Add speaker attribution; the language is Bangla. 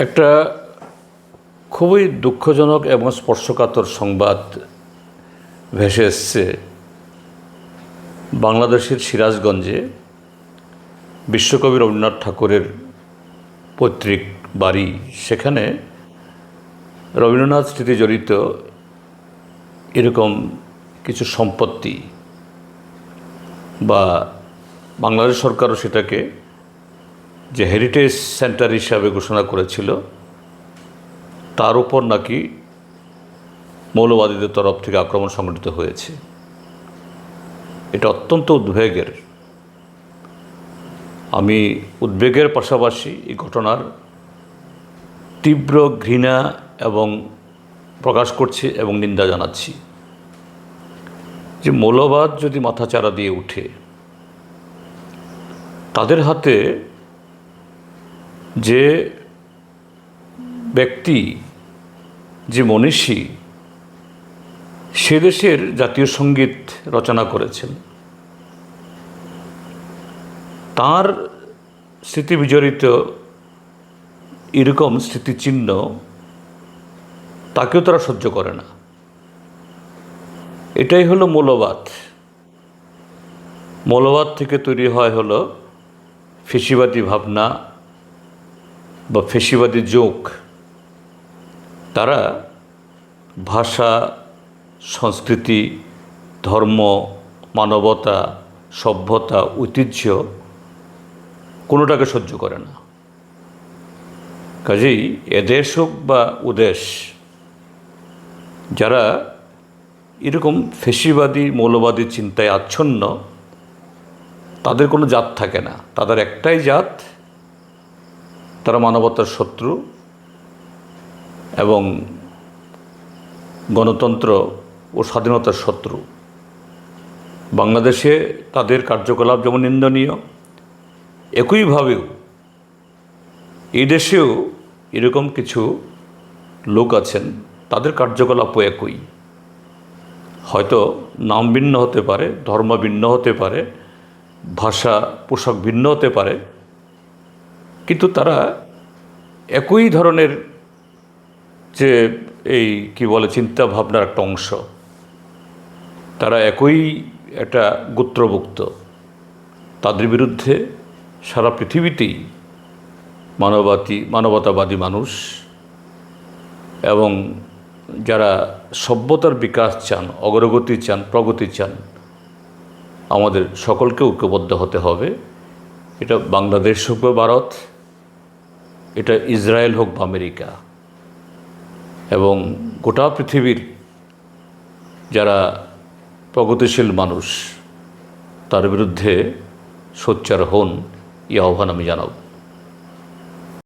Speaker 1: একটা খুবই দুঃখজনক এবং স্পর্শকাতর সংবাদ ভেসে এসছে বাংলাদেশের সিরাজগঞ্জে বিশ্বকবি রবীন্দ্রনাথ ঠাকুরের পৈতৃক বাড়ি। সেখানে রবীন্দ্রনাথ স্মৃতি জড়িত এরকম কিছু সম্পত্তি বা বাংলাদেশ সরকারও সেটাকে যে হেরিটেজ সেন্টার হিসাবে ঘোষণা করেছিল, তার উপর নাকি মৌলবাদীদের তরফ থেকে আক্রমণ সংঘটিত হয়েছে। এটা অত্যন্ত উদ্বেগের। আমি উদ্বেগের পাশাপাশি এই ঘটনার তীব্র ঘৃণা এবং প্রকাশ করছি এবং নিন্দা জানাচ্ছি। যে মৌলবাদ যদি মাথাচাড়া দিয়ে উঠে, তাদের হাতে যে ব্যক্তি, যে মনীষী, সে দেশের জাতীয় সংগীত রচনা করেছেন। তার স্মৃতি বিজড়িত এরকম স্মৃতিচিহ্ন তাকেও তারা সহ্য করে না। এটাই হলো মৌলবাদ। মৌলবাদ থেকে তৈরি হয় হলো ফেসিবাদী ভাবনা বা ফেসিবাদী যোগ, তারা ভাষা, সংস্কৃতি, ধর্ম, মানবতা, সভ্যতা, ঐতিহ্য কোনোটাকে সহ্য করে না। কাজেই এদেশ হোক বা উদেশ যারা এরকম ফেসিবাদী, মৌলবাদী চিন্তায় আচ্ছন্ন, তাদের কোনো জাত থাকে না। তাদের একটাই জাত তারা মানবতার শত্রু এবং গণতন্ত্র ও স্বাধীনতার শত্রু। বাংলাদেশে তাদের কার্যকলাপ যেমন নিন্দনীয়, একইভাবেও এই দেশেও এরকম কিছু লোক আছেন, তাদের কার্যকলাপও একই। হয়তো নাম ভিন্ন হতে পারে, ধর্ম ভিন্ন হতে পারে, ভাষা, পোশাক ভিন্ন হতে পারে কিন্তু তারা একই ধরনের যে এই কি বলে চিন্তা ভাবনার একটা অংশ। তারা একই একটা গোত্রভুক্ত। তাদের বিরুদ্ধে সারা পৃথিবীতেই মানবাতী, মানবতাবাদী মানুষ এবং যারা সভ্যতার বিকাশ চান, অগ্রগতি চান, প্রগতি চান, আমাদের সকলকে ঐক্যবদ্ধ হতে হবে। এটা বাংলাদেশ হোক বা ভারত এটা ইসরায়েল হোক বা আমেরিকা, এবং গোটা পৃথিবীর যারা প্রগতিশীল মানুষ, তার বিরুদ্ধে সোচ্চার হন, এই আহ্বান আমি জানাব।